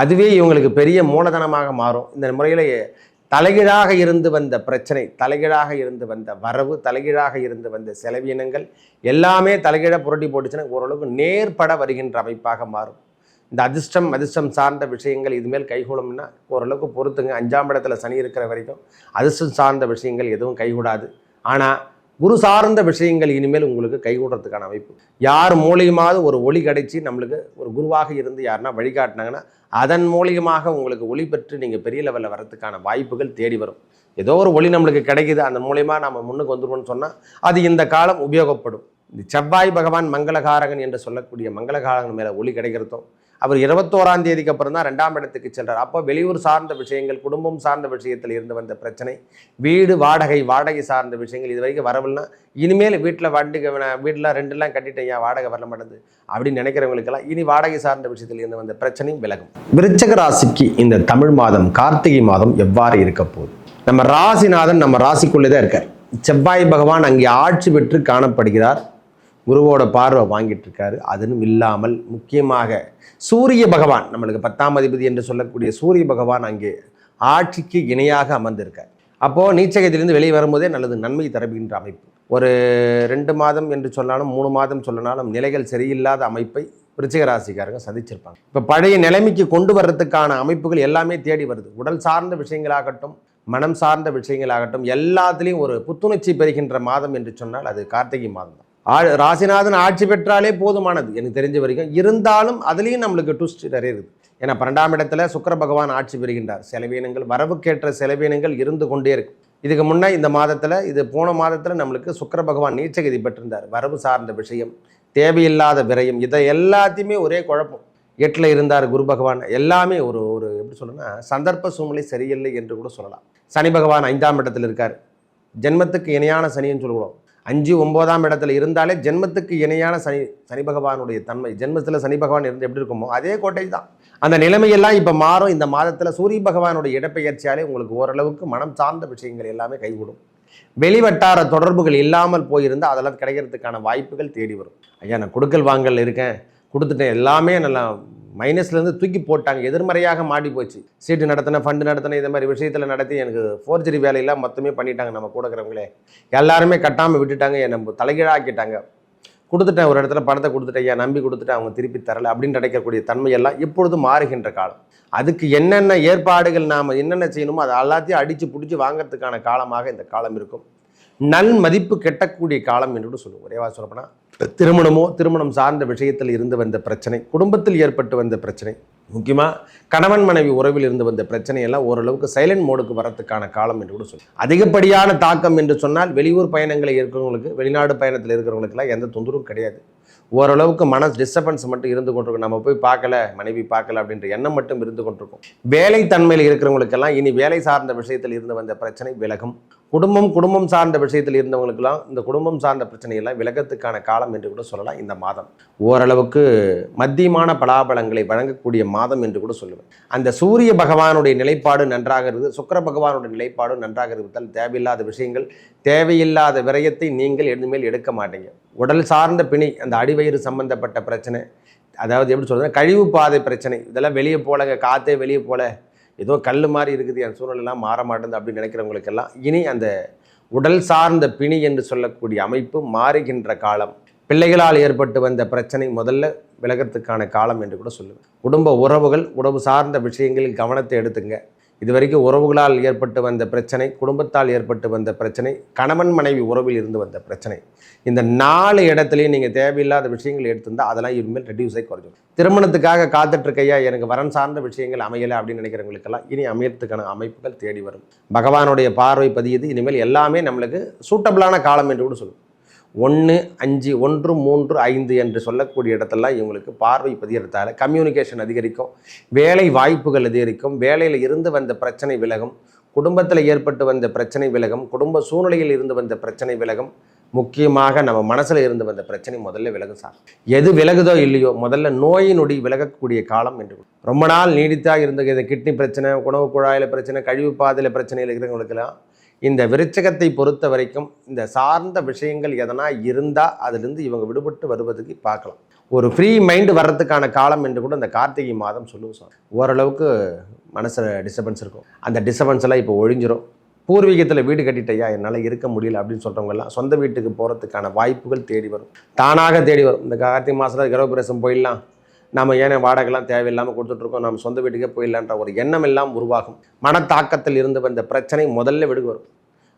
அதுவே இவங்களுக்கு பெரிய மூலதனமாக மாறும். இந்த முறையில் தலைகீழாக இருந்து வந்த பிரச்சனை தலைகீழாக இருந்து வந்த வரவு தலைகீழாக இருந்து வந்த செலவினங்கள் எல்லாமே தலைகீழ புரட்டி போட்டுச்சுன்னா ஓரளவுக்கு நேர்பட வருகின்ற அமைப்பாக மாறும். இந்த அதிர்ஷ்டம் அதிர்ஷ்டம் சார்ந்த விஷயங்கள் இதுமேல் கைகூடும்னா ஓரளவுக்கு பொறுத்துங்க. அஞ்சாம் இடத்துல சனி இருக்கிற வரைக்கும் அதிர்ஷ்டம் சார்ந்த விஷயங்கள் எதுவும் கைகூடாது. ஆனால் குரு சார்ந்த விஷயங்கள் இனிமேல் உங்களுக்கு கைகூடுறதுக்கான அமைப்பு. யார் மூலியமாவது ஒரு ஒளி கிடைச்சி நம்மளுக்கு ஒரு குருவாக இருந்து யாருன்னா வழிகாட்டினாங்கன்னா அதன் மூலியமாக உங்களுக்கு ஒளி பெற்று நீங்கள் பெரிய லெவலில் வரதுக்கான வாய்ப்புகள் தேடி வரும். ஏதோ ஒரு ஒளி நம்மளுக்கு கிடைக்குது அந்த மூலியமாக நம்ம முன்னுக்கு வந்துருவோம்னு சொன்னால் அது இந்த காலம் உபயோகப்படும். இந்த செவ்வாய் பகவான் மங்களகாரகன் என்று சொல்லக்கூடிய மங்களகாரகன் மேலே ஒளி கிடைக்கிறதும் அவர் இருபத்தோராம் தேதிக்கு அப்புறம் தான் ரெண்டாம் இடத்துக்கு சென்றார். அப்போ வெளியூர் சார்ந்த விஷயங்கள் குடும்பம் சார்ந்த விஷயத்தில் இருந்து வந்த பிரச்சனை வீடு வாடகை வாடகை சார்ந்த விஷயங்கள் இது வரைக்கும் வரவில்லைனா இனிமேல் வீட்டில் வண்டிக்கு வீட்டில் ரெண்டுலாம் கட்டிட்டேன் ஏன் வாடகை வரல மாட்டேது அப்படின்னு நினைக்கிறவங்களுக்கெல்லாம் இனி வாடகை சார்ந்த விஷயத்தில் இருந்து வந்த பிரச்சனையும் விலகும். விருச்சக ராசிக்கு இந்த தமிழ் மாதம் கார்த்திகை மாதம் எவ்வாறு இருக்க போகுது? நம்ம ராசிநாதன் நம்ம ராசிக்குள்ளே தான் இருக்கார். செவ்வாய் பகவான் அங்கே ஆட்சி பெற்று காணப்படுகிறார். குருவோட பார்வை வாங்கிட்டு இருக்காரு அதுவும் இல்லாமல் முக்கியமாக சூரிய பகவான் நம்மளுக்கு பத்தாம் அதிபதி என்று சொல்லக்கூடிய சூரிய பகவான் அங்கே ஆட்சிக்கு இணையாக அமர்ந்திருக்கார். அப்போது நீச்சகத்திலிருந்து வெளியே வரும்போதே நல்லது நன்மை தரப்புகின்ற அமைப்பு. ஒரு ரெண்டு மாதம் என்று சொன்னாலும் மூணு மாதம் சொல்லனாலும் நிலைகள் சரியில்லாத அமைப்பை விருச்சிக ராசிக்காரங்க சந்திச்சிருப்பாங்க. இப்போ பழைய நிலைமைக்கு கொண்டு வர்றதுக்கான அமைப்புகள் எல்லாமே தேடி வருது. உடல் சார்ந்த விஷயங்களாகட்டும் மனம் சார்ந்த விஷயங்களாகட்டும் எல்லாத்துலேயும் ஒரு புத்துணர்ச்சி பெறுகின்ற மாதம் என்று சொன்னால் அது கார்த்திகை மாதம் தான் ராசிநாதன் ஆட்சி பெற்றாலே போதுமானது. எனக்கு தெரிஞ்ச வரைக்கும் இருந்தாலும் அதுலேயும் நம்மளுக்கு ட்விஸ்ட் நிறைய இருக்குது. ஏன்னா பன்னெண்டாம் இடத்துல சுக்கிர பகவான் ஆட்சி பெறுகின்றார். செலவீனங்கள் வரவுக்கேற்ற செலவீனங்கள் இருந்து கொண்டே இருக்கு இதுக்கு முன்னே இந்த மாதத்தில் இது போன மாதத்தில் நம்மளுக்கு சுக்கிர பகவான் நீச்சகதி பெற்றிருந்தார். வரவு சார்ந்த விஷயம் தேவையில்லாத விரயம் இதை எல்லாத்தையுமே ஒரே குழப்பம். எட்டில் இருந்தார் குரு பகவான். எல்லாமே ஒரு ஒரு எப்படி சொல்லணும்னா சந்தர்ப்ப சூழ்நிலை சரியில்லை என்று கூட சொல்லலாம். சனி பகவான் ஐந்தாம் இடத்துல இருக்கார். ஜென்மத்துக்கு இணையான சனின்னு சொல்லுவோம். அஞ்சு ஒம்போதாம் இடத்துல இருந்தாலே ஜென்மத்துக்கு இணையான சனி சனி பகவானுடைய தன்மை. ஜென்மத்தில் சனி பகவான் இருந்து எப்படி இருக்குமோ அதே கோட்டை தான் அந்த நிலைமையெல்லாம் இப்போ மாறும். இந்த மாதத்தில் சூரிய பகவானுடைய இடப்பெயர்ச்சியாலே உங்களுக்கு ஓரளவுக்கு மனம் சார்ந்த விஷயங்கள் எல்லாமே கைகூடும். வெளிவட்டார தொடர்புகள் இல்லாமல் போயிருந்தால் அதெல்லாம் கிடைக்கிறதுக்கான வாய்ப்புகள் தேடி வரும். ஐயா நான் கொடுக்கல் வாங்கல் இருக்கேன். கொடுத்துட்டேன். எல்லாமே நல்லா மைனஸ்லேருந்து தூக்கி போட்டாங்க. எதிர்மறையாக மாடி போச்சு. சீட்டு நடத்தின ஃபண்டு நடத்தின இந்த மாதிரி விஷயத்தில் நடத்தி எனக்கு ஃபோர்ஜரி வேலையெல்லாம் மொத்தமே பண்ணிட்டாங்க நம்ம கூட இருக்கிறவங்களே. எல்லாருமே கட்டாமல் விட்டுட்டாங்க. என்னை தலைகீழாக்கிட்டாங்க. கொடுத்துட்டேன் ஒரு இடத்துல பணத்தை கொடுத்துட்டேன் ஐயா நம்பி கொடுத்துட்டு அவங்க திருப்பி தரலை அப்படின்னு நினைக்கக்கூடிய தன்மையெல்லாம் இப்பொழுது மாறுகின்ற காலம். அதுக்கு என்னென்ன ஏற்பாடுகள் நாம் என்னென்ன செய்யணுமோ அதை எல்லாத்தையும் அடித்து பிடிச்சி வாங்கிறதுக்கான காலமாக இந்த காலம் இருக்கும். நல் மதிப்பு கெட்டக்கூடிய காலம் என்று சொல்லுவோம். சொல்லுவோம் ஒரேவா சொல்லப்போனால் திருமணமோ திருமணம் சார்ந்த விஷயத்தில் இருந்து வந்த பிரச்சனை குடும்பத்தில் ஏற்பட்டு வந்த பிரச்சனை முக்கியமாக கணவன் மனைவி உறவில் இருந்து வந்த பிரச்சனையெல்லாம் ஓரளவுக்கு சைலண்ட் மோடுக்கு வரத்துக்கான காலம் என்று கூட சொல்லி அதிகப்படியான தாக்கம் என்று சொன்னால் வெளியூர் பயணங்களில் இருக்கிறவங்களுக்கு வெளிநாடு பயணத்தில் இருக்கிறவங்களுக்கெல்லாம் எந்த தொந்தரவும் கிடையாது. ஓரளவுக்கு மன டிஸ்டர்பன்ஸ் மட்டும் இருந்து கொண்டிருக்கும். நம்ம போய் பார்க்கல மனைவி பார்க்கல அப்படின்ற எண்ணம் மட்டும் இருந்து கொண்டிருக்கும். வேலை தன்மையில் இருக்கிறவங்களுக்கெல்லாம் இனி வேலை சார்ந்த விஷயத்தில் இருந்து வந்த பிரச்சனை விலகும். குடும்பம் குடும்பம் சார்ந்த விஷயத்தில் இருந்தவங்களுக்கெல்லாம் இந்த குடும்பம் சார்ந்த பிரச்சனையெல்லாம் விலகத்துக்கான காலம் என்று கூட சொல்லலாம் இந்த மாதம். ஓரளவுக்கு மத்தியமான பலாபலங்களை வழங்கக்கூடிய மாதம் என்று கூட சொல்லுவேன். அந்த சூரிய பகவானுடைய நிலைப்பாடு நன்றாக இருக்குது சுக்கிர பகவானுடைய நிலைப்பாடு நன்றாக இருப்பதால் தேவையில்லாத விஷயங்கள் தேவையில்லாத விரயத்தை நீங்கள் எதுமேல் எடுக்க மாட்டீங்க. உடல் சார்ந்த பிணி அந்த அடிவயிறு சம்பந்தப்பட்ட பிரச்சனை அதாவது எப்படி சொல்கிறதுன்னா கழிவு பாதை பிரச்சனை இதெல்லாம் வெளியே போலங்க காற்றே வெளியே போல. ஏதோ கல் மாதிரி இருக்குது என் சூழ்நிலைலாம் மாற மாட்டேங்குது அப்படின்னு நினைக்கிறவங்களுக்கெல்லாம் இனி அந்த உடல் சார்ந்த பிணி என்று சொல்லக்கூடிய அமைப்பு மாறுகின்ற காலம். பிள்ளைகளால் ஏற்பட்டு வந்த பிரச்சனை முதல்ல விலகிறதுக்கான காலம் என்று கூட சொல்லுவேன். குடும்ப உறவுகள் உறவு சார்ந்த விஷயங்களில் கவனத்தை எடுத்துங்க. இது வரைக்கும் உறவுகளால் ஏற்பட்டு வந்த பிரச்சனை குடும்பத்தால் ஏற்பட்டு வந்த பிரச்சனை கணவன் மனைவி உறவில் இருந்து வந்த பிரச்சனை இந்த நாலு இடத்துலையும் நீங்கள் தேவையில்லாத விஷயங்கள் எடுத்திருந்தால் அதெல்லாம் இனிமேல் ரெடியூஸ் குறைஞ்சிடும் திருமணத்துக்காக காத்துட்ருக்கையா எனக்கு வரன் சார்ந்த விஷயங்கள் அமையலை அப்படின்னு நினைக்கிறவங்களுக்கெல்லாம் இனி அமையறதுக்கான அமைப்புகள் தேடி வரும். பகவானுடைய பார்வை பதியுது. இனிமேல் எல்லாமே நம்மளுக்கு சூட்டபிளான காலம் என்று கூட சொல்லுவோம் ஒன்று அஞ்சு ஒன்று மூன்று ஐந்து என்று சொல்லக்கூடிய இடத்தெல்லாம் இவங்களுக்கு பார்வை பதியறதால கம்யூனிகேஷன் அதிகரிக்கும். வேலை வாய்ப்புகள் அதிகரிக்கும். வேலையில் இருந்து வந்த பிரச்சனை விலகும். குடும்பத்தில் ஏற்பட்டு வந்த பிரச்சனை விலகும். குடும்ப சூழ்நிலையில் இருந்து வந்த பிரச்சனை விலகும். முக்கியமாக நம்ம மனசில் இருந்து வந்த பிரச்சனை முதல்ல விலகும் சார். எது விலகுதோ இல்லையோ முதல்ல நோய் நொடி விலகக்கூடிய காலம் என்று ரொம்ப நாள் நீடித்தாக இருந்த கிட்னி பிரச்சனை உணவு குழாயில் பிரச்சனை கழிவு பாதையில் பிரச்சனையில் இருக்கிறவங்களுக்கெல்லாம் இந்த விருச்சகத்தை பொறுத்த வரைக்கும் இந்த சார்ந்த விஷயங்கள் எதனா இருந்தால் அதிலிருந்து இவங்க விடுபட்டு வருவதுக்கு பார்க்கலாம். ஒரு ஃப்ரீ மைண்டு வர்றதுக்கான காலம் என்று கூட இந்த கார்த்திகை மாதம் சொல்லுவோம் சார். ஓரளவுக்கு மனசில் டிஸ்டர்பன்ஸ் இருக்கும். அந்த டிஸ்டர்பன்ஸ் எல்லாம் இப்போ ஒழிஞ்சிரும். பூர்வீகத்தில் வீடு கட்டிட்டையா என்னால் இருக்க முடியல அப்படின்னு சொல்கிறவங்கெல்லாம் சொந்த வீட்டுக்கு போகிறதுக்கான வாய்ப்புகள் தேடி வரும். தானாக தேடி வரும். இந்த கார்த்திகை மாதத்தில் கிரகப்பிரசம் போயிடலாம். நம்ம ஏன் வாடகைலாம் தேவையில்லாமல் கொடுத்துட்ருக்கோம்? நம்ம சொந்த வீட்டுக்கே போயிடலான்ற ஒரு எண்ணம் எல்லாம் உருவாகும். மனத்தாக்கத்தில் இருந்து வந்த பிரச்சனை முதல்ல விடுகு வரும்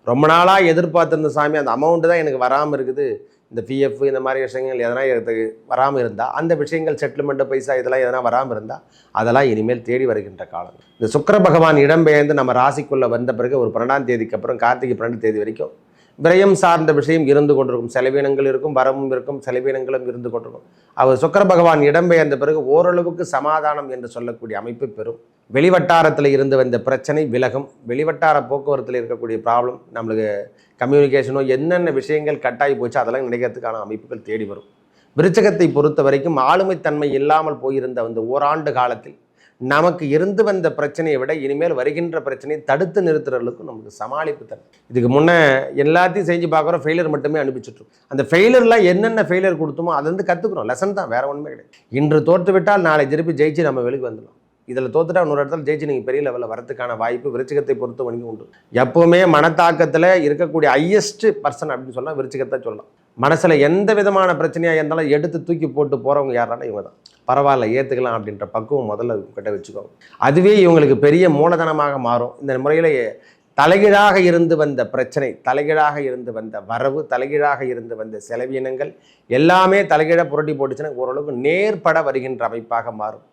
ரொம்ப நாளாக எதிர்பார்த்துருந்த சாமி அந்த அமௌண்ட்டு தான் எனக்கு வராமல் இருக்குது. இந்த பிஎஃப் இந்த மாதிரி விஷயங்கள் எதனா எடுத்து வராமல் இருந்தால் அந்த விஷயங்கள் செட்டில்மெண்ட்டு பைசா இதெல்லாம் எதனா வராமல் இருந்தால் அதெல்லாம் இனிமேல் தேடி வருகின்ற காலம். இந்த சுக்கர பகவான் இடம்பெயர்ந்து நம்ம ராசிக்குள்ளே வந்த பிறகு ஒரு பன்னெண்டாம் தேதிக்கு அப்புறம் கார்த்திகை பன்னெண்டு தேதி வரைக்கும் விரயம் சார்ந்த விஷயம் இருந்து கொண்டிருக்கும். செலவீனங்கள் இருக்கும் வரவும் இருக்கும் செலவீனங்களும் இருந்து கொண்டிருக்கும். அவர் சுக்கர பகவான் இடம்பெயர்ந்த பிறகு ஓரளவுக்கு சமாதானம் என்று சொல்லக்கூடிய அமைப்பு பெறும். வெளிவட்டாரத்தில் இருந்து வந்த பிரச்சனை விலகும் வெளிவட்டார போக்குவரத்தில் இருக்கக்கூடிய ப்ராப்ளம் நம்மளுக்கு கம்யூனிகேஷனோ என்னென்ன விஷயங்கள் கட்டாயி போச்சு அதெல்லாம் நினைக்கிறதுக்கான அமைப்புகள் தேடி வரும். விருச்சகத்தை பொறுத்த வரைக்கும் ஆளுமைத்தன்மை இல்லாமல் போயிருந்த அந்த ஓராண்டு காலத்தில் நமக்கு இருந்து வந்த பிரச்சனையை விட இனிமேல் வருகின்ற பிரச்சனையை தடுத்து நிறுத்துறதுக்கு நமக்கு சமாளிப்பு தன்மை இதுக்கு முன்னே எல்லாத்தையும் செஞ்சு பார்க்குறோம் ஃபெயிலியர் மட்டுமே அனுப்பிச்சுட்ருக்கோம் அந்த ஃபெயிலியர்லாம் என்னென்ன ஃபெயிலியர் கொடுத்தோமோ அதை வந்து கற்றுக்கணும் லெசன் தான் வேற ஒன்றுமே கிடையாது. இன்று தோற்று விட்டால் நாளை திருப்பி ஜெயிச்சு நம்ம வெளிக்கு வந்துடலாம். இதில் தோத்துட்டா இன்னொரு இடத்துல ஜெயிச்சு நீங்கள் பெரிய லெவலில் வரதுக்கான வாய்ப்பு விருச்சிகத்தை பொறுத்த வணிகம் உண்டு. எப்போவுமே மனத்தாக்கத்தில் இருக்கக்கூடிய ஹையஸ்ட் பர்சன் அப்படின்னு சொன்னால் விருச்சிகத்தை சொல்லலாம். மனசில் எந்த விதமான பிரச்சனையாக இருந்தாலும் எடுத்து தூக்கி போட்டு போகிறவங்க யாரானா இவங்க தான் பரவாயில்ல ஏற்றுக்கலாம் அப்படின்ற பக்குவம் முதல்ல கிட்ட வச்சுக்கோங்க. அதுவே இவங்களுக்கு பெரிய மூலதனமாக மாறும். இந்த முறையில் தலைகீழாக இருந்து வந்த பிரச்சனை தலைகீழாக இருந்து வந்த வரவு தலைகீழாக இருந்து வந்த செலவினங்கள் எல்லாமே தலைகீழ புரட்டி போட்டுச்சுன்னா ஓரளவுக்கு நேர்பட வருகின்ற அமைப்பாக மாறும்.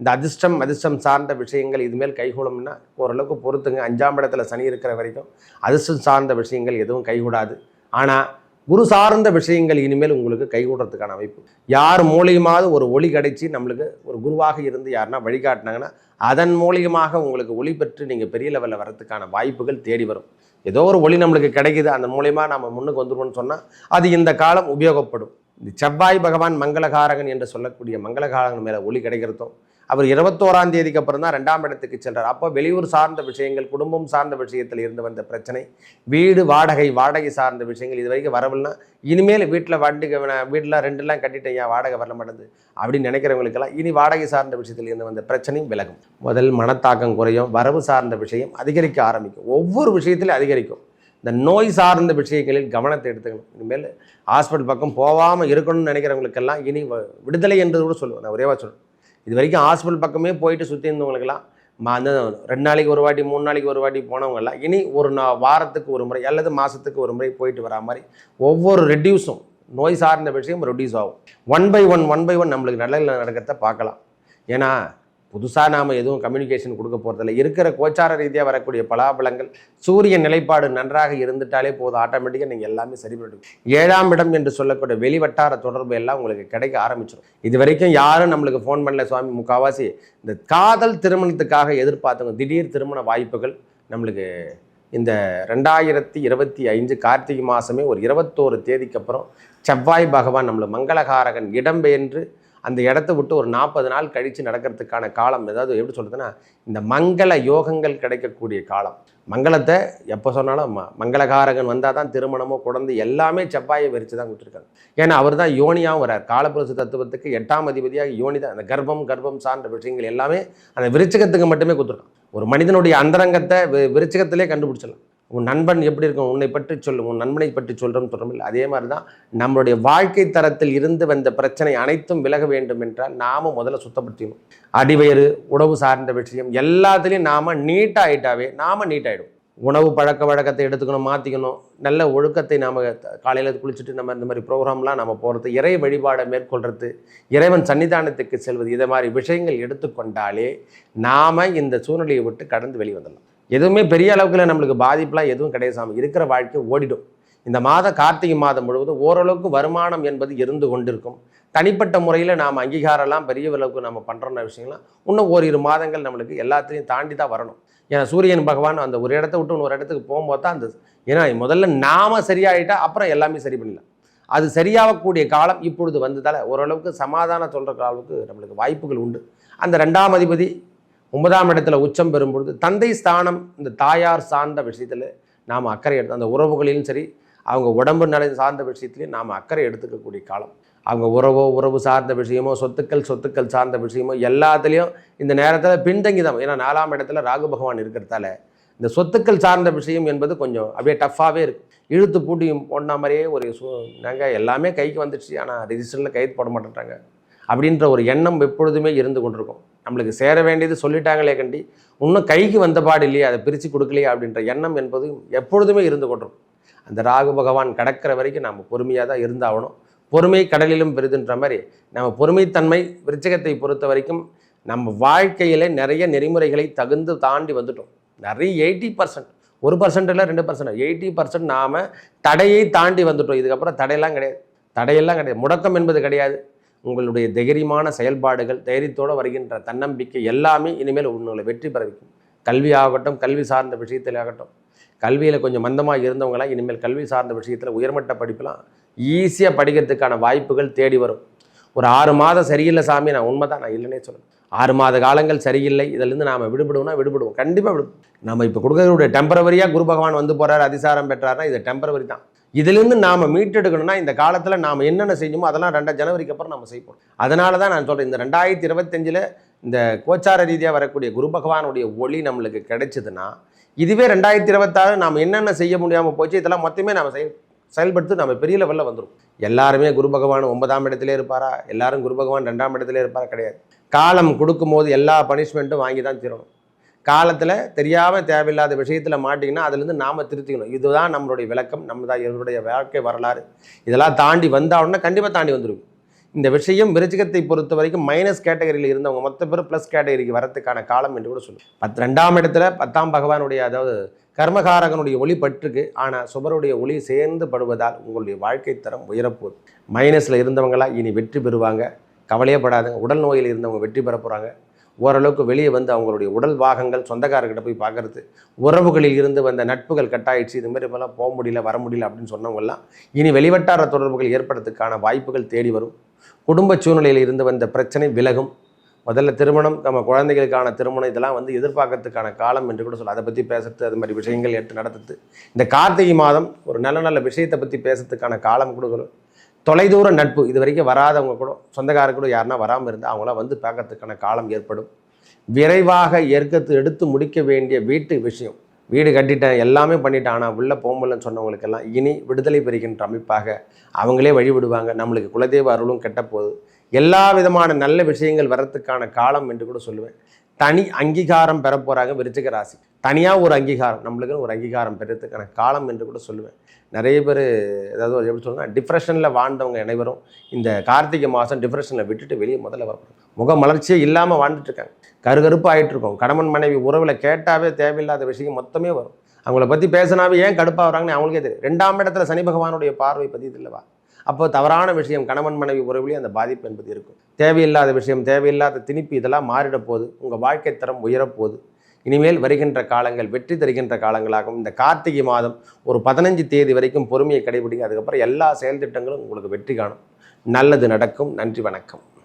இந்த அதிர்ஷ்டம் அதிர்ஷ்டம் சார்ந்த விஷயங்கள் இதுமேல் கைகூடும்னா ஓரளவுக்கு பொறுத்துங்க. அஞ்சாம் இடத்துல சனி இருக்கிற வரைக்கும் அதிர்ஷ்டம் சார்ந்த விஷயங்கள் எதுவும் கைகூடாது. ஆனால் குரு சார்ந்த விஷயங்கள் இனிமேல் உங்களுக்கு கைகூடுறதுக்கான அமைப்பு. யார் மூலியமாவது ஒரு ஒளி கிடைச்சி நம்மளுக்கு ஒரு குருவாக இருந்து யாருன்னா வழிகாட்டினாங்கன்னா அதன் மூலியமாக உங்களுக்கு ஒளி பெற்று நீங்கள் பெரிய லெவலில் வரதுக்கான வாய்ப்புகள் தேடி வரும். ஏதோ ஒரு ஒளி நம்மளுக்கு கிடைக்குது அந்த மூலியமாக நம்ம முன்னுக்கு வந்துருவோம்னு சொன்னால் அது இந்த காலம் உபயோகப்படும். இந்த செவ்வாய் பகவான் மங்களகாரகன் என்று சொல்லக்கூடிய மங்களகாரகன் மேலே ஒளி கிடைக்கிறதும் அவர் இருபத்தோராம் தேதிக்கு அப்புறம் தான் ரெண்டாம் இடத்துக்கு சென்றார். அப்போ வெளியூர் சார்ந்த விஷயங்கள் குடும்பம் சார்ந்த விஷயத்தில் இருந்து வந்த பிரச்சனை வீடு வாடகை வாடகை சார்ந்த விஷயங்கள் இது வரைக்கும் வரவில்லைனா இனிமேல் வீட்டில் வண்டி வீட்டில் ரெண்டுலாம் கட்டிட்டேன் ஏன் வாடகை வரல மாட்டேது அப்படின்னு நினைக்கிறவங்களுக்கெல்லாம் இனி வாடகை சார்ந்த விஷயத்தில் இருந்து வந்த பிரச்சனையும் விலகும். முதல் மனத்தாக்கம் குறையும் வரவு சார்ந்த விஷயம் அதிகரிக்க ஆரம்பிக்கும். ஒவ்வொரு விஷயத்திலும் அதிகரிக்கும். இந்த நோய் சார்ந்த விஷயங்களில் கவனத்தை எடுத்துக்கணும். இனிமேல் ஹாஸ்பிட்டல் பக்கம் போகாமல் இருக்கணும்னு நினைக்கிறவங்களுக்கெல்லாம் இனி விடுதலை என்று கூட சொல்லுவேன். நான் ஒரேவா சொல்லுவேன் இது வரைக்கும் ஹாஸ்பிட்டல் பக்கமே போயிட்டு சுற்றி இருந்தவங்களுக்கெல்லாம் அந்த ரெண்டு நாளைக்கு ஒரு வாட்டி மூணு நாளைக்கு ஒரு வாட்டி போனவங்கெல்லாம் இனி ஒரு நா வாரத்துக்கு ஒரு முறை அல்லது மாதத்துக்கு ஒரு முறை போயிட்டு வரா மாதிரி ஒவ்வொரு ரெடியூஸும் நோய் சார்ந்த விஷயம் ரெடியூஸ் ஆகும். One by one one by one நம்மளுக்கு நல்ல நடக்கிறத பார்க்கலாம். ஏன்னா புதுசாக நாம் எதுவும் கம்யூனிகேஷன் கொடுக்க போகிறதில்ல இருக்கிற கோச்சார ரீதியாக வரக்கூடிய பலாபலங்கள் சூரிய நிலைப்பாடு நன்றாக இருந்துட்டாலே போதும். ஆட்டோமேட்டிக்காக நீங்கள் எல்லாமே சரி பண்ணிடும் ஏழாம் இடம் என்று சொல்லக்கூடிய வெளிவட்டார தொடர்பு எல்லாம் உங்களுக்கு கிடைக்க ஆரம்பிச்சிடும் இது வரைக்கும் யாரும் நம்மளுக்கு ஃபோன் பண்ணல சுவாமி முக்காவாசி. இந்த காதல் திருமணத்துக்காக எதிர்பார்த்தவங்க திடீர் திருமண வாய்ப்புகள் நம்மளுக்கு இந்த ரெண்டாயிரத்தி இருபத்தி ஐந்து கார்த்திகை மாதமே ஒரு இருபத்தோரு தேதிக்கு அப்புறம் செவ்வாய் பகவான் நம்மளுக்கு மங்களகாரகன் இடம்பெயர்ந்து அந்த இடத்த விட்டு ஒரு நாற்பது நாள் கழித்து நடக்கிறதுக்கான காலம் ஏதாவது எப்படி சொல்கிறதுன்னா இந்த மங்கள யோகங்கள் கிடைக்கக்கூடிய காலம். மங்களத்தை எப்போ சொன்னாலும் ம மங்களகாரகன் வந்தால் தான் திருமணமோ குழந்தை எல்லாமே செவ்வாயை வெறிச்சு தான் கொடுத்துருக்காங்க. ஏன்னா அவர் தான் யோனியாகவும் வரார் காலப்புரசு தத்துவத்துக்கு எட்டாம் அதிபதியாக யோனி தான். அந்த கர்ப்பம் கர்ப்பம் சார்ந்த விஷயங்கள் எல்லாமே அந்த விருச்சகத்துக்கு மட்டுமே கொடுத்துருக்கான். ஒரு மனிதனுடைய அந்தரங்கத்தை விருச்சகத்திலே கண்டுபிடிச்சிடலாம். உன் நண்பன் எப்படி இருக்கும்? உன்னை பற்றி சொல்லும் உன் நண்பனை பற்றி சொல்கிறோம் சொல்கிறோம் அதே மாதிரி தான் நம்மளுடைய வாழ்க்கை தரத்தில் இருந்து வந்த பிரச்சனை அனைத்தும் விலக வேண்டும் என்றால் நாம் முதல்ல சுத்தப்படுத்திக்கணும். அடிவயிறு உணவு சார்ந்த விஷயம் எல்லாத்துலேயும் நாம் நீட் ஆயிட்டாவே நாம நீட் உணவு பழக்க வழக்கத்தை எடுத்துக்கணும் மாற்றிக்கணும் நல்ல ஒழுக்கத்தை நாம் காலையில் குளிச்சுட்டு நம்ம இந்த மாதிரி ப்ரோக்ராம்லாம் நம்ம போகிறது இறை வழிபாடை மேற்கொள்கிறது இறைவன் சன்னிதானத்துக்கு செல்வது இதை மாதிரி விஷயங்கள் எடுத்துக்கொண்டாலே நாம் இந்த சூழ்நிலையை விட்டு கடந்து வெளிவந்தலாம் எதுவுமே பெரிய அளவுக்குல நம்மளுக்கு பாதிப்புலாம் எதுவும் கிடையாது சாமி. இருக்கிற வாழ்க்கை ஓடிடும். இந்த மாத கார்த்திகை மாதம் முழுவதும் ஓரளவுக்கு வருமானம் என்பது இருந்து கொண்டிருக்கும். தனிப்பட்ட முறையில் நாம் அங்கீகாரம்லாம் பெரிய அளவுக்கு நம்ம பண்ணுற விஷயங்கள்லாம் இன்னும் ஓரிரு மாதங்கள் நம்மளுக்கு எல்லாத்தையும் தாண்டி தான் வரணும். ஏன்னா சூரியன் பகவான் அந்த ஒரு இடத்த விட்டு இன்னொரு இடத்துக்கு போகும்போது தான் அந்த ஏன்னா முதல்ல நாம் சரியாயிட்டா அப்புறம் எல்லாமே சரி பண்ணிடலாம். அது சரியாகக்கூடிய காலம் இப்பொழுது வந்ததால் ஓரளவுக்கு சமாதானம் சொல்கிற அளவுக்கு நம்மளுக்கு வாய்ப்புகள் உண்டு. அந்த ரெண்டாம் அதிபதி ஒன்பதாம் இடத்துல உச்சம் பெறும்பொழுது தந்தை ஸ்தானம் இந்த தாயார் சார்ந்த விஷயத்தில் நாம் அக்கறை எடுத்து அந்த உறவுகளிலும் சரி அவங்க உடம்பு நிலை சார்ந்த விஷயத்துலையும் நாம் அக்கறை எடுத்துக்கக்கூடிய காலம். அவங்க உறவோ உறவு சார்ந்த விஷயமோ சொத்துக்கள் சொத்துக்கள் சார்ந்த விஷயமோ எல்லாத்துலேயும் இந்த நேரத்தில் பின்தங்கி தான். ஏன்னா நாலாம் இடத்துல ராகு பகவான் இருக்கிறதால இந்த சொத்துக்கள் சார்ந்த விஷயம் என்பது கொஞ்சம் அப்படியே டஃப்பாகவே இருக்குது இழுத்து பூட்டியும் போன மாதிரியே ஒரு சூ நாங்கள் எல்லாமே கைக்கு வந்துடுச்சு. ஆனால் ரிஜிஸ்டரில் கைது போட மாட்டேன்றாங்க. அப்படின்ற ஒரு எண்ணம் எப்பொழுதுமே இருந்து கொண்டிருக்கும். நம்மளுக்கு சேர வேண்டியது சொல்லிட்டாங்களே கண்டி. இன்னும் கைக்கு வந்த பாடு இல்லையே அதை பிரித்து கொடுக்கலையே அப்படின்ற எண்ணம் என்பது எப்பொழுதுமே இருந்து கொண்டிருக்கும் அந்த ராகு பகவான் கடக்கிற வரைக்கும் நம்ம பொறுமையாக தான் இருந்தாகணும் பொறுமை கடலிலும் பெரிதுன்ற மாதிரி நம்ம பொறுமைத்தன்மை விருச்சகத்தை பொறுத்த வரைக்கும் நம்ம வாழ்க்கையில் நிறைய நெறிமுறைகளை தகுந்து தாண்டி வந்துட்டோம். நிறைய எயிட்டி பர்சன்ட் ஒரு பர்சன்ட் இல்லை ரெண்டு பர்சன்ட் எயிட்டி பர்சன்ட் நாம் தடையை தாண்டி வந்துட்டோம். இதுக்கப்புறம் தடையெல்லாம் கிடையாது. தடையெல்லாம் கிடையாது. முடக்கம் என்பது கிடையாது. உங்களுடைய தைரியமான செயல்பாடுகள் தைரியத்தோடு வருகின்ற தன்னம்பிக்கை எல்லாமே இனிமேல் உங்களை வெற்றி பெற வைக்கும். கல்வி ஆகட்டும் கல்வி சார்ந்த விஷயத்தில் ஆகட்டும். கல்வியில் கொஞ்சம் மந்தமாக இருந்தவங்களாம் இனிமேல் கல்வி சார்ந்த விஷயத்தில் உயர்மட்ட படிப்புலாம் ஈஸியாக படிக்கிறதுக்கான வாய்ப்புகள் தேடி வரும். ஒரு ஆறு மாதம் சரியில்லை சாமி நான் உண்மை தான் நான் இல்லைன்னே சொல்லுவேன் ஆறு மாத காலங்கள் சரியில்லை இதிலேருந்து நாம் விடுபடுவோம்னா விடுபடுவோம். கண்டிப்பாக விடு நம்ம இப்போ கொடுக்கறதுடைய டெம்பரவரியாக குரு பகவான் வந்து போகிறார் அதிசாரம் பெற்றார்னா இது டெம்பரவரி தான். இதிலிருந்து நாம் மீட்டெடுக்கணும்னா இந்த காலத்தில் நாம் என்னென்ன செய்யணுமோ அதெல்லாம் ரெண்டாம் ஜனவரிக்கு அப்புறம் நம்ம செய்வோம் அதனால தான் நான் சொல்கிறேன் இந்த ரெண்டாயிரத்தி இருபத்தஞ்சில் இந்த கோச்சார ரீதியாக வரக்கூடிய குரு பகவானுடைய ஒளி நம்மளுக்கு கிடைச்சதுன்னா இதுவே ரெண்டாயிரத்தி இருபத்தாறு நாம் என்னென்ன செய்ய முடியாமல் போச்சு இதெல்லாம் மொத்தமே நம்ம செய் செயல்படுத்தி நம்ம பெரிய லெவலில் வந்துடும் எல்லாருமே குரு பகவான் ஒன்பதாம் இடத்துல இருப்பாரா? எல்லாரும் குரு பகவான் ரெண்டாம் இடத்துல இருப்பாரா? கிடையாது. காலம் கொடுக்கும்போது எல்லா பனிஷ்மெண்ட்டும் வாங்கி தான் தீரணும். காலத்தில் தெரியாமல் தேவையில்லாத விஷயத்தில் மாட்டிங்கன்னா அதுலேருந்து நாம் திருத்திக்கணும். இதுதான் நம்மளுடைய விளக்கம் நம்ம தான் இவருடைய வாழ்க்கை வரலாறு. இதெல்லாம் தாண்டி வந்தாவுடனே கண்டிப்பாக தாண்டி வந்துடும் இந்த விஷயம் விருச்சிகத்தை பொறுத்த வரைக்கும் மைனஸ் கேட்டகரியில் இருந்தவங்க மொத்த பேர் ப்ளஸ் கேட்டகரிக்கு வரத்துக்கான காலம் என்று கூட சொல்லுவோம். பத் ரெண்டாம் இடத்துல பத்தாம் பகவானுடைய அதாவது கர்மகாரகனுடைய ஒளி பற்றுக்கு ஆனால் சுபருடைய ஒளி சேர்ந்து படுவதால் உங்களுடைய வாழ்க்கை தரம் உயரப்போகுது. மைனஸில் இருந்தவங்களாம் இனி வெற்றி பெறுவாங்க. கவலையப்படாதுங்க உடல் நோயில் இருந்தவங்க வெற்றி பெற போகிறாங்க ஓரளவுக்கு வெளியே வந்து அவங்களுடைய உடல் பாகங்கள் சொந்தக்காரர்கிட்ட போய் பார்க்கறது உறவுகளில் இருந்து வந்த நட்புகள் கட்டாயிடுச்சு இது மாதிரி இப்போலாம் போக முடியல வர முடியல அப்படின்னு சொன்னவங்கலாம் இனி வெளிவட்டார தொடர்புகள் ஏற்படுறதுக்கான வாய்ப்புகள் தேடி வரும். குடும்ப சூழ்நிலையில் இருந்து வந்த பிரச்சனை விலகும். முதல்ல திருமணம் நம்ம குழந்தைகளுக்கான திருமணம் இதெல்லாம் வந்து எதிர்பார்க்கறதுக்கான காலம் என்று கூட சொல்ல அதை பற்றி பேசுறது அது மாதிரி விஷயங்கள் எடுத்து நடத்துறது. இந்த கார்த்திகை மாதம் ஒரு நல்ல நல்ல விஷயத்தை பற்றி பேசுறதுக்கான காலம் கூட சொல்லும் தொலைதூர நட்பு. இது வரைக்கும் வராதவங்க கூட சொந்தக்காரர் கூட யாருன்னா வராமல் இருந்தால் அவங்களாம் வந்து பார்க்கறதுக்கான காலம் ஏற்படும். விரைவாக ஏற்கத்து எடுத்து முடிக்க வேண்டிய வீட்டு விஷயம். வீடு கட்டிட்டேன் எல்லாமே பண்ணிட்டேன். ஆனால் உள்ளே போகமுல்லன்னு சொன்னவங்களுக்கெல்லாம் இனி விடுதலை பெறுகின்ற அமைப்பாக அவங்களே வழிவிடுவாங்க. நம்மளுக்கு குலதெய்வ அருளும் கெட்ட போகுது எல்லா விதமான நல்ல விஷயங்கள் வரத்துக்கான காலம் என்று கூட சொல்லுவேன். தனி அங்கீகாரம் பெற போகிறாங்க விருச்சிக ராசி. தனியாக ஒரு அங்கீகாரம் நம்மளுக்குன்னு ஒரு அங்கீகாரம் பெறத்துக்கான காலம் என்று கூட சொல்லுவேன். நிறைய பேர் ஏதாவது எப்படி சொல்லுங்கள் டிப்ரெஷனில் வாழ்ந்தவங்க அனைவரும் இந்த கார்த்திகை மாதம் டிப்ரெஷனில் விட்டுட்டு வெளியே முதல்ல வரணும் முக மலர்ச்சியே இல்லாமல் வாழ்ந்துட்டுருக்காங்க கருகருப்பு ஆகிட்டுருக்கோம் கணவன் மனைவி உறவில் கேட்டாவே தேவையில்லாத விஷயம் மொத்தமே வரும். அவங்கள பற்றி பேசினாவே ஏன் கடுப்பாகிறாங்கன்னு அவங்களுக்கே தெரியும். ரெண்டாம் இடத்துல சனி பகவானுடைய பார்வை பதியது அப்போ தவறான விஷயம் கணவன் மனைவி உறவுலேயே அந்த பாதிப்பு என்பது இருக்கும். தேவையில்லாத விஷயம் தேவையில்லாத திணிப்பு இதெல்லாம் மாறிடப்போது உங்கள் வாழ்க்கை தரம் உயரப்போகுது. இனிமேல் வருகின்ற காலங்கள் வெற்றி தருகின்ற காலங்களாகும். இந்த கார்த்திகை மாதம் ஒரு பதினஞ்சு தேதி வரைக்கும் பொறுமையை கடைபிடிங்க. அதுக்கப்புறம் எல்லா செயல் திட்டங்களும் உங்களுக்கு வெற்றி காணும். நல்லது நடக்கும். நன்றி வணக்கம்.